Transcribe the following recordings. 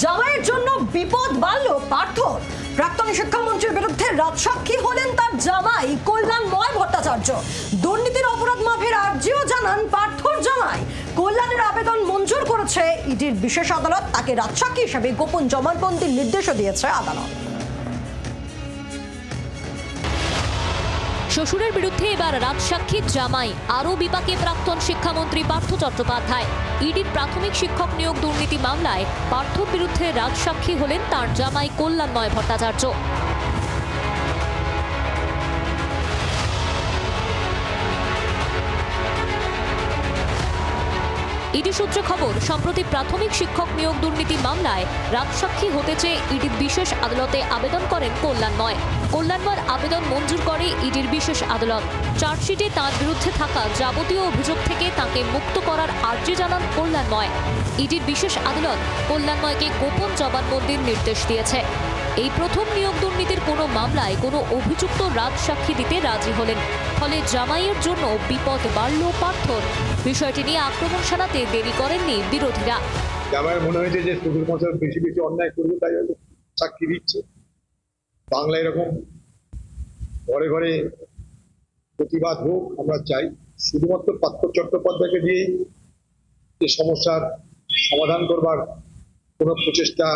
জামাইয়ের জন্য বিপদ বাড়ল পার্থ। প্রাক্তন শিক্ষামন্ত্রীর বিরুদ্ধে রাজসাক্ষী হলেন তার জামাই কল্যাণময় ভট্টাচার্য। দুর্নীতির অপরাধ মাফের আর্জিও জানান পার্থর জামাই। কল্যাণের আবেদন মঞ্জুর করেছে ইডির বিশেষ আদালত। তাকে রাজসাক্ষী হিসেবে গোপন জমানবন্দির নির্দেশও দিয়েছে আদালত। শ্বশুরের বিরুদ্ধে এবার রাজসাক্ষীর জামাই। আরও বিপাকে প্রাক্তন শিক্ষামন্ত্রী পার্থ চট্টোপাধ্যায়। ইডির প্রাথমিক শিক্ষক নিয়োগ দুর্নীতি মামলায় পার্থর বিরুদ্ধে রাজসাক্ষী হলেন তার জামাই কল্যাণময় ভট্টাচার্য। ইডি সূত্রে খবর, সম্প্রতি প্রাথমিক শিক্ষক নিয়োগ দুর্নীতি মামলায় রাজসাক্ষী হতে চেয়ে ইডির বিশেষ আদালতে আবেদন করেন কল্যাণময়। কল্যাণময়ের আবেদন মঞ্জুর করে ইডির বিশেষ আদালত। চার্জশিটে তাঁর বিরুদ্ধে থাকা যাবতীয় অভিযোগ থেকে তাকে মুক্ত করার আর্জি জানান কল্যাণময়। ইডির বিশেষ আদালত কল্যাণময়কে গোপন জবানবন্দির নির্দেশ দিয়েছে। এই প্রথম নিয়োগ দুর্নীতির কোনো মামলায় কোনো অভিযুক্ত রাজসাক্ষী দিতে রাজি হলেন। ফলে জামাইয়ের জন্য বিপদ বাড়ল পার্থর। বিষয়টি নিয়ে আক্রমণ সারাতে দেরি করেননি বিরোধীরা। আমার মনে হয়েছে যে শ্বশুর মশাই বেশি বেশি অন্যায় করবে, তাই সাক্ষী দিচ্ছে। বাংলা এরকম ঘরে ঘরে প্রতিবাদ হোক, আমরা চাই। শুধুমাত্র পার্থ চট্টোপাধ্যায়কে দিয়েই এই সমস্যার সমাধান করবার কোনো প্রচেষ্টা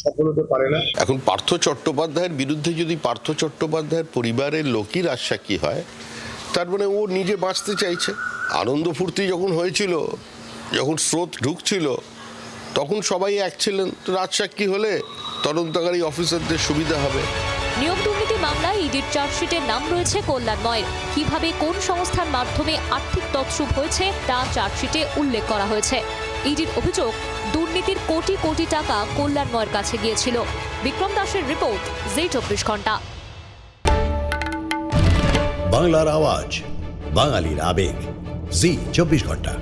সফল হতে পারে না। এখন পার্থ চট্টোপাধ্যায়ের বিরুদ্ধে যদি পার্থ চট্টোপাধ্যায়ের পরিবারের লোকই রাজসাক্ষী হয় তার মানে ও নিজে বাঁচতে চাইছে। আনন্দ ফুর্তি যখন হয়েছিল যখন স্রোত ঢুকছিল তখন সবাই এক ছিলেন। রাজসাক্ষী হলে তদন্তকারী অফিসারদের সুবিধা হবে। নিয়োগ দুর্নীতি মামলায় ইডির চার্জশিটের নাম রয়েছে কল্যাণময়ের। কীভাবে কোন সংস্থার মাধ্যমে আর্থিক তৎসুপ হয়েছে তা চার্জশিটে উল্লেখ করা হয়েছে। ইডির অভিযোগ দুর্নীতির কোটি কোটি টাকা কল্যাণময়ের কাছে গিয়েছিল। বিক্রম দাসের রিপোর্ট, জি চব্বিশ ঘণ্টা। বাংলার আওয়াজ, বাঙালির আবেগ, জি চব্বিশ ঘণ্টা।